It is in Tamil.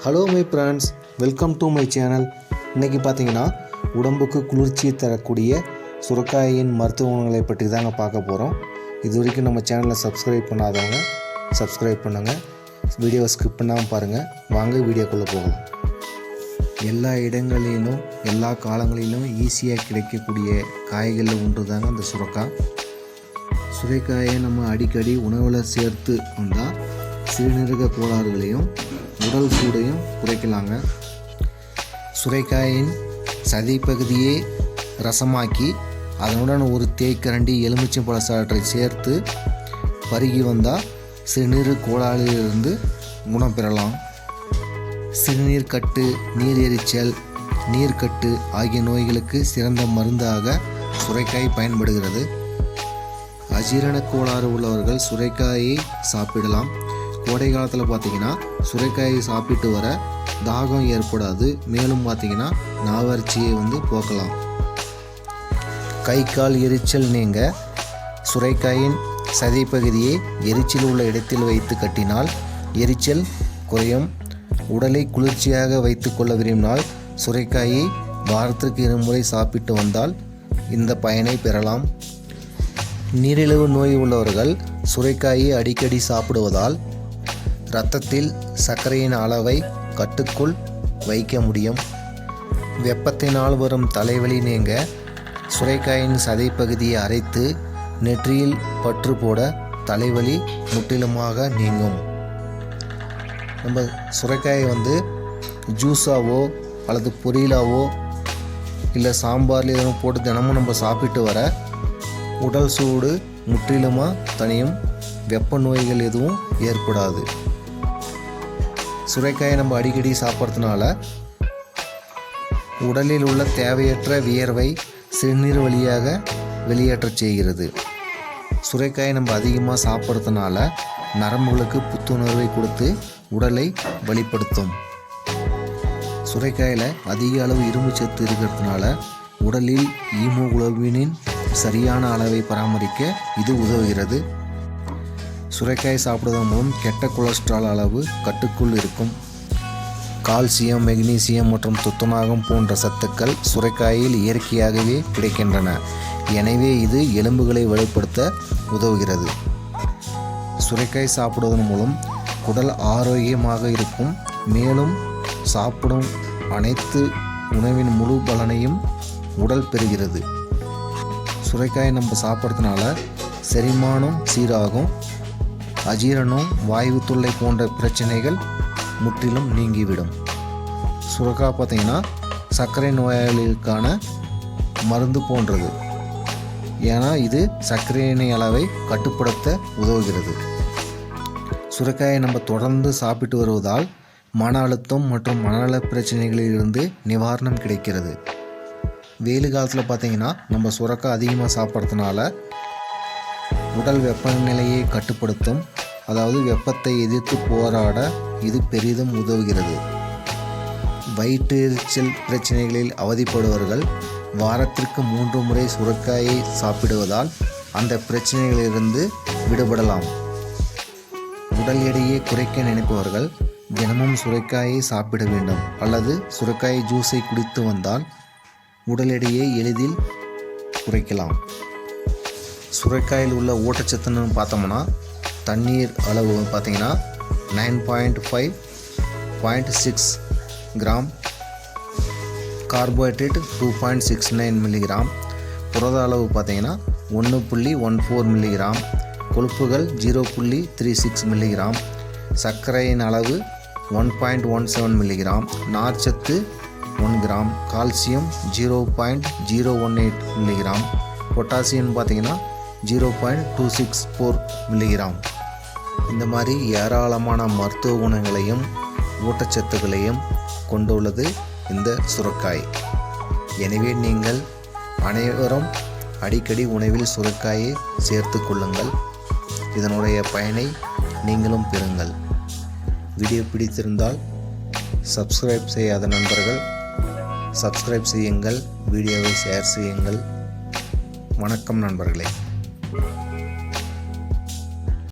Hello my friends welcome to my channel இன்றைக்கி பார்த்தீங்கன்னா உடம்புக்கு குளிர்ச்சியை தரக்கூடிய சுரக்காயின் மருத்துவ குணங்களை பற்றி தாங்க பார்க்க போகிறோம் இது வரைக்கும் நம்ம சேனலை சப்ஸ்கிரைப் பண்ணாதவங்க சப்ஸ்கிரைப் பண்ணுங்கள் வீடியோவை ஸ்கிப் பண்ணாமல் பாருங்கள் வாங்க வீடியோக்குள்ளே போகலாம். எல்லா இடங்களிலும் எல்லா காலங்களிலும் ஈஸியாக கிடைக்கக்கூடிய காய்களில் ஒன்று தாங்க அந்த சுரக்காய் சுரைக்காயை நம்ம அடிக்கடி உணவில் சேர்த்து வந்தால் சிறுநீரக கோளாறுகளையும் உடல் சூடையும் குறைக்கலாங்க. சுரைக்காயின் சதை பகுதியை ரசமாக்கி அதனுடன் ஒரு தேய்க்கரண்டி எலுமிச்சம்பழ சாற்றை சேர்த்து பருகி வந்தால் சிறுநீர் கோளாறிலிருந்து குணம் பெறலாம். சிறுநீர் கட்டு நீர் எரிச்சல் நீர்க்கட்டு ஆகிய நோய்களுக்கு சிறந்த மருந்தாக சுரைக்காய் பயன்படுகிறது. அஜீரண கோளாறு உள்ளவர்கள் சுரைக்காயை சாப்பிடலாம். கோடை காலத்தில் பார்த்தீங்கன்னா சுரைக்காயை சாப்பிட்டு வர தாகம் ஏற்படாது. மேலும் பார்த்தீங்கன்னா நாவரிச்சியை வந்து போக்கலாம். கை கால் எரிச்சல் நீங்க சுரைக்காயின் சதை பகுதியை எரிச்சல் உள்ள இடத்தில் வைத்து கட்டினால் எரிச்சல் குறையும். உடலை குளிர்ச்சியாக வைத்துக்கொள்ள விரும்பினால் சுரைக்காயை வாரத்திற்கு இருமுறை சாப்பிட்டு வந்தால் இந்த பயனை பெறலாம். நீரிழிவு நோய் உள்ளவர்கள் சுரைக்காயை அடிக்கடி சாப்பிடுவதால் இரத்தத்தில் சர்க்கரையின் அளவை கட்டுக்குள் வைக்க முடியும். வெப்பத்தினால் வரும் தலைவலி நீங்க சுரைக்காயின் சதை பகுதியை அரைத்து நெற்றியில் பற்று போட தலைவலி முற்றிலுமாக நீங்கும். நம்ம சுரைக்காயை வந்து ஜூஸாவோ அல்லது பொரியலாவோ இல்லை சாம்பாரில் எதுவும் போட்டு தினமும் நம்ம சாப்பிட்டு வர உடல் சூடு முற்றிலுமாக தனியும் வெப்ப நோய்கள் எதுவும் ஏற்படாது. சுரைக்காயை நம்ம அடிக்கடி சாப்பிட்றதுனால உடலில் உள்ள தேவையற்ற வியர்வை சிறுநீர் வழியாக வெளியேற்றச் செய்கிறது. சுரைக்காயை நம்ம அதிகமாக சாப்பிட்றதுனால நரம்புகளுக்கு புத்துணர்வை கொடுத்து உடலை வலிப்படுத்தும் சுரைக்காயில் அதிக அளவு இரும்பு சத்து இருக்கிறதுனால உடலில் ஈமோகுளோபினின் சரியான அளவை பராமரிக்க இது உதவுகிறது. சுரைக்காய் சாப்பிடுவதன் மூலம் கெட்ட கொலஸ்ட்ரால் அளவு கட்டுக்குள் இருக்கும். கால்சியம் மெக்னீசியம் மற்றும் துத்தநாகம் போன்ற சத்துக்கள் சுரைக்காயில் இயற்கையாகவே கிடைக்கின்றன. எனவே இது எலும்புகளை வலுப்படுத்த உதவுகிறது. சுரைக்காய் சாப்பிடுவதன் மூலம் குடல் ஆரோக்கியமாக இருக்கும். மேலும் சாப்பிடும் அனைத்து உணவின் முழு பலனையும் உடல் பெறுகிறது. சுரைக்காயை நம்ம சாப்பிட்றதுனால செரிமானம் சீராகும். அஜீரணம் வாயு தொல்லை போன்ற பிரச்சனைகள் முற்றிலும் நீங்கிவிடும். சுரக்கா பார்த்தீங்கன்னா சர்க்கரை நோயாளிகளுக்கான மருந்து போன்றது. ஏன்னா இது சர்க்கரையினை அளவை கட்டுப்படுத்த உதவுகிறது. சுரக்காயை நம்ம தொடர்ந்து சாப்பிட்டு வருவதால் மன அழுத்தம் மற்றும் மனநல பிரச்சனைகளிலிருந்து நிவாரணம் கிடைக்கிறது. வெயில் காலத்தில் பார்த்தீங்கன்னா நம்ம சுரக்காய் அதிகமாக சாப்பிட்றதுனால உடல் வெப்பநிலையை கட்டுப்படுத்தும் அதாவது வெப்பத்தை எதிர்த்து போராட இது பெரிதும் உதவுகிறது. வயிற்று எரிச்சல் பிரச்சனைகளில் அவதிப்படுபவர்கள் வாரத்திற்கு மூன்று முறை சுரக்காயை சாப்பிடுவதால் அந்த பிரச்சனைகளிலிருந்து விடுபடலாம். உடல் எடையை குறைக்க நினைப்பவர்கள் தினமும் சுரைக்காயை சாப்பிட வேண்டும் அல்லது சுரைக்காய் ஜூஸை குடித்து வந்தால் உடல் எடையை எளிதில் குறைக்கலாம். சுரைக்காயில் உள்ள ஊட்டச்சத்துன்னு பார்த்தோம்னா தண்ணீர் அளவு பார்த்தீங்கன்னா nine point five point six gram. Carbohydrate two point six nine milligram புரத அளவு பார்த்தீங்கன்னா ஒன்று புள்ளி ஒன் ஃபோர் மில்லிகிராம் கொழுப்புகள் ஜீரோ புள்ளி த்ரீ சிக்ஸ் மில்லிகிராம் சர்க்கரையின் அளவு one point one seven milligram நார்ச்சத்து one gram calcium zero point zero one eight milligram potassium பார்த்திங்கன்னா zero point two six four milligram இந்த மாதிரி ஏராளமான மருத்துவ குணங்களையும் ஊட்டச்சத்துக்களையும் கொண்டுள்ளது இந்த சுரக்காய். எனவே நீங்கள் அனைவரும் அடிக்கடி உணவில் சுரக்காயை சேர்த்து கொள்ளுங்கள். இதனுடைய பயனை நீங்களும் பெறுங்கள். வீடியோ பிடித்திருந்தால் சப்ஸ்கிரைப் செய்யாத நண்பர்கள் சப்ஸ்கிரைப் செய்யுங்கள் வீடியோவை ஷேர் செய்யுங்கள். வணக்கம் நண்பர்களே.